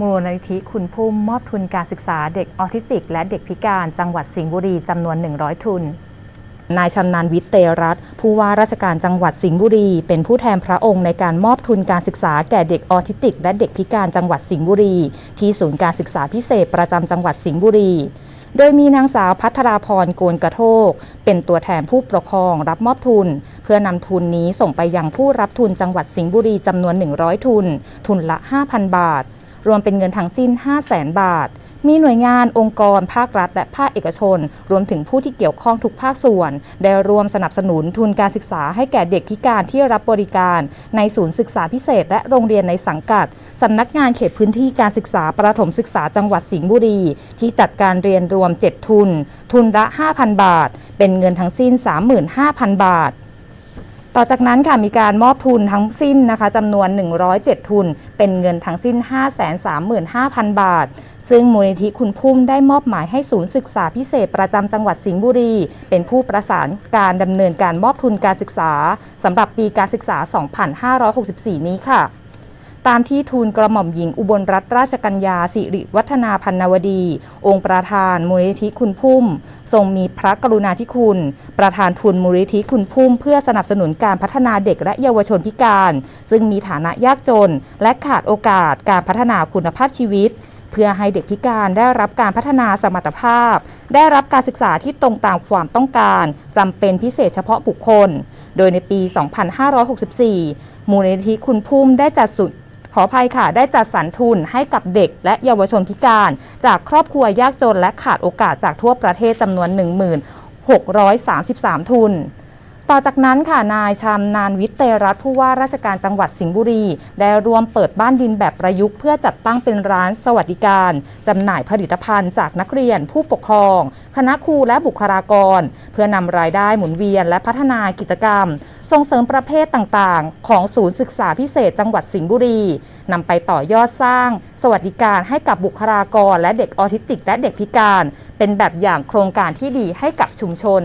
มูลนิธิคุณพุ่มมอบทุนการศึกษาเด็กออทิสติก และเด็กพิการจังหวัดสิงห์บุรีจำนวน 100 ทุน นายชำนาญวิทย์เตรัตผู้ว่าราชการจังหวัดสิงห์บุรี เป็นผู้แทนพระองค์ในการมอบทุนการศึกษาแก่เด็กออทิสติก และเด็กพิการจังหวัดสิงห์บุรี ที่ศูนย์การศึกษาพิเศษประจำจังหวัดสิงห์บุรีโดยมีนางสาวพัทราพรโกนกระโทก เป็นตัวแทนผู้ปกครองรับมอบทุน เพื่อนำทุนนี้ส่งไปยังผู้รับทุนจังหวัดสิงห์บุรีจำนวน 100 ทุน ทุนละ 5,000 บาท รวมเป็นเงินทั้งสิ้น 500,000บาท มีหน่วยงานองค์กร ภาครัฐ และภาคเอกชน รวมถึงผู้ที่เกี่ยวข้องทุกภาคส่วน ได้รวมสนับสนุนทุนการศึกษาให้แก่เด็กพิการที่รับบริการ ในศูนย์ศึกษาพิเศษ และโรงเรียนในสังกัดสำนักงานเขตพื้นที่การศึกษาประถมศึกษาจังหวัดสิงห์บุรี ที่จัดการเรียนรวม 7 ทุน ทุนละ 5,000 บาท เป็นเงินทั้งสิ้น 35,000 บาท ต่อจากนั้นค่ะมีการมอบทุนทั้งสิ้นนะคะจำนวน 107 ทุน เป็นเงินทั้งสิ้น 535,000 บาท ซึ่งมูลนิธิคุณพุ่มได้มอบหมายให้ศูนย์ศึกษาพิเศษประจำจังหวัดสิงห์บุรี เป็นผู้ประสานการดำเนินการมอบทุนการศึกษาสำหรับปีการศึกษา 2564 นี้ค่ะ ตามที่ทูลกระหม่อมหญิงอุบลรัตนราชกัญญาสิริวัฒนาพันนวดี องค์ประธานมูลนิธิคุณพุ่ม ทรงมีพระกรุณาธิคุณ ประธานทุนมูลนิธิคุณพุ่ม เพื่อสนับสนุนการพัฒนาเด็กและเยาวชนพิการ ซึ่งมีฐานะยากจน และขาดโอกาสการพัฒนาคุณภาพชีวิต เพื่อให้เด็กพิการได้รับการพัฒนาสมรรถภาพ ได้รับการศึกษาที่ตรงตามความต้องการจำเป็นพิเศษเฉพาะบุคคล โดยในปี 2564 มูลนิธิคุณพุ่มได้จัดสุด ขออภัยค่ะ ได้จัดสรรทุนให้กับเด็กและเยาวชนพิการ จากครอบครัวยากจนและขาดโอกาสจากทั่วประเทศจำนวน 1633 ทุน ต่อจากนั้นค่ะนายชำนานวิเตรัตผู้ว่าราชการจังหวัดสิงห์บุรี ได้รวมเปิดบ้านดินแบบประยุกต์เพื่อจัดตั้งเป็นร้านสวัสดิการจำหน่ายผลิตภัณฑ์จากนักเรียน ผู้ปกครอง คณะครูและบุคลากร เพื่อนำรายได้หมุนเวียนและพัฒนากิจกรรม ส่งเสริมประเภทต่างๆ ของศูนย์ศึกษาพิเศษจังหวัดสิงห์บุรีนำไปต่อยอดสร้าง สวัสดิการให้กับบุคลากรและเด็กออทิสติก และเด็กพิการ เป็นแบบอย่างโครงการที่ดีให้กับชุมชน